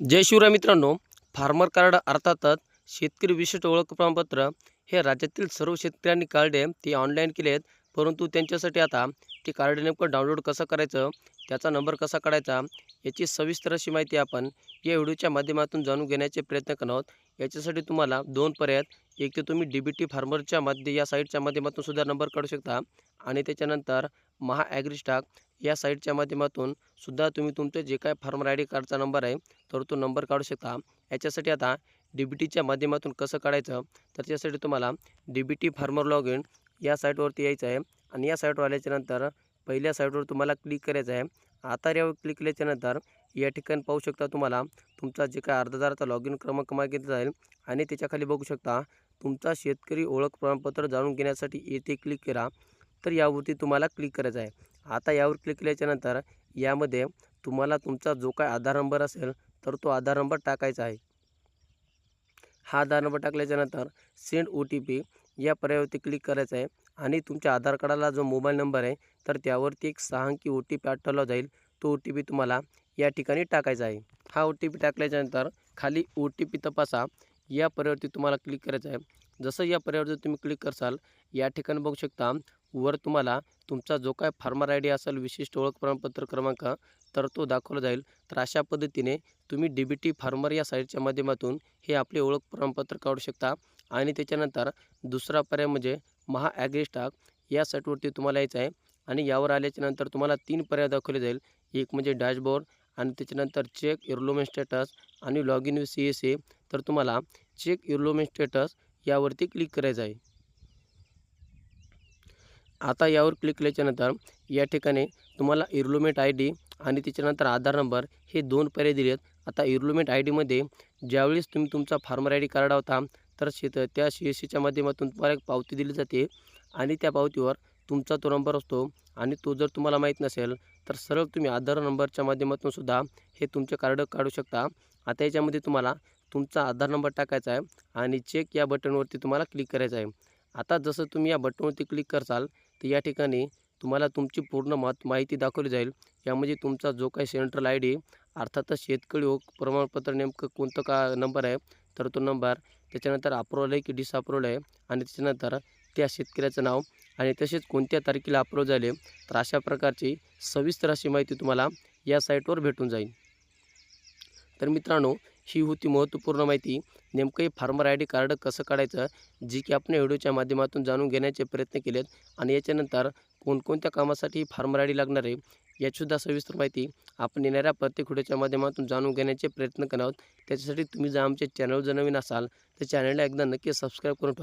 जय शिवराय मित्रांनो farmer card अर्थातच शेतकरी विशिष्ट ओळख प्रमाणपत्र हे राज्यातील सर्व शेतकऱ्यांनी काढले ते ऑनलाईन केले आहेत परंतु त्यांच्यासाठी आता ते कार्ड नेमकं डाउनलोड कसं करायचं त्याचा नंबर कसा काढायचा याची सविस्तर अशी माहिती आपण या व्हिडिओच्या माध्यमातून जाणून घेण्याचे प्रयत्न करणार आहोत. याच्यासाठी तुम्हाला दोन पर्याय एक तर तुम्ही डी बी टी फार्मरच्या माध्य या साईटच्या माध्यमातून सुद्धा नंबर काढू शकता आणि त्याच्यानंतर महा ॲग्रिस्टाक या साईटच्या माध्यमातून सुद्धा तुम्ही तुमचं जे काय फार्मर आय डी कार्डचा नंबर आहे तर तो नंबर काढू शकता. याच्यासाठी आता डी बी टीच्या माध्यमातून कसं काढायचं तर त्यासाठी तुम्हाला D B T farmer log in या साईटवरती यायचं आहे. आणि या साईटवर आल्याच्यानंतर पहिल्या साईटवर तुम्हाला क्लिक करायचं आहे. आता यावर क्लिक केल्याच्यानंतर या ठिकाणी पाहू शकता तुम्हाला तुमचा जे काय अर्जदाराचा लॉग इन क्रमांक मागितला जाईल आणि त्याच्याखाली बघू शकता तुमचा शेतकरी ओळख प्रमाणपत्र जाणून घेण्यासाठी येथे क्लिक करा. तर यावरती तुम्हाला क्लिक करायचं आहे. आता यावर क्लिक केल्याच्यानंतर यामध्ये तुम्हाला तुमचा जो काय आधार नंबर असेल तर तो आधार नंबर टाकायचा आहे. हा आधार नंबर टाकल्याच्यानंतर सेंड ओ टी पी या पर्यायावरती क्लिक करायचं आहे. आणि तुमच्या आधार कार्डाला जो मोबाईल नंबर आहे तर त्यावरती एक सहा अंकी ओ टी पी आठवला जाईल. तो ओ टी पी तुम्हाला या ठिकाणी टाकायचा आहे. हा ओ टी पी टाकल्याच्यानंतर खाली ओ टी पी तपासा. या पर्यावरती तुम्हाला क्लिक करायचं आहे. जसं या पर्यावरती तुम्ही क्लिक करसाल या ठिकाणी बघू शकता वर तुम्हाला तुमचा जो काय फार्मर आय डी असेल विशिष्ट ओळख प्रमाणपत्र क्रमांक तर तो दाखवला जाईल. तर अशा पद्धतीने तुम्ही डी बी टी फार्मर या साईटच्या माध्यमातून हे आपले ओळख प्रमाणपत्र काढू शकता. आणि त्याच्यानंतर दुसरा पर्याय म्हणजे महा ॲग्रिस्टाक या साईटवरती तुम्हाला यायचं आहे. आणि यावर आल्याच्यानंतर तुम्हाला तीन पर्याय दाखवले जाईल. एक म्हणजे डॅशबोर्ड आणि त्याच्यानंतर चेक इरलोमेंट स्टेटस आणि log in C S A. तर तुम्हाला चेक इरलोमेंट स्टेटस यावरती क्लिक करायचं आहे. आता यावर क्लिक केल्याच्यानंतर या ठिकाणी तुम्हाला इरलोमेंट आय डी आणि त्याच्यानंतर आधार नंबर हे दोन पर्याय दिले आहेत आता इरलोमेंट आय डीमध्ये ज्यावेळेस तुम्ही तुमचा फार्मर आय डी कार्ड होता तर शेत त्या सी एस सीच्या माध्यमातून तुम्हाला एक पावती दिली जाते आणि त्या पावतीवर तुमचा तो नंबर असतो आणि तो जर तुम्हाला माहीत नसेल तर सरळ तुम्ही आधार नंबरच्या माध्यमातून सुद्धा हे तुमचे कार्ड काढू शकता. आता याच्यामध्ये तुम्हाला तुमचा आधार नंबर टाकायचा आहे आणि चेक या बटनवरती तुम्हाला क्लिक करायचं आहे. आता जसं तुम्ही या बटनवरती क्लिक करसाल तर या ठिकाणी तुम्हाला तुमची पूर्ण मात माहिती दाखवली जाईल. यामध्ये तुमचा जो काही सेंट्रल आय डी अर्थातच शेतकरी हो, प्रमाणपत्र नेमकं कोणतं का नंबर आहे तर तो नंबर त्याच्यानंतर अप्रूवल आहे की डिसअप्रूवल आहे आणि त्याच्यानंतर त्या शेतकऱ्याचं नाव आणि तसेच कोणत्या तारखेला अप्रूव्ह झाले तर अशा प्रकारची सविस्तर अशी माहिती तुम्हाला या साईटवर भेटून जाईल. तर मित्रांनो ही होती महत्त्वपूर्ण माहिती. नेमकं हे फार्मर आय डी कार्ड कसं काढायचं जी की आपण व्हिडिओच्या माध्यमातून जाणून घेण्याचे प्रयत्न केलेत आणि याच्यानंतर कोणकोणत्या कामासाठी फार्मर आय डी लागणार आहे याचीसुद्धा सविस्तर माहिती आपण येणाऱ्या प्रत्येक व्हिडिओच्या माध्यमातून जाणून घेण्याचे प्रयत्न करणार आहोत. त्याच्यासाठी तुम्ही जर आमचे चॅनल जर नवीन असाल तर चॅनलला एकदा नक्की सबस्क्राईब करून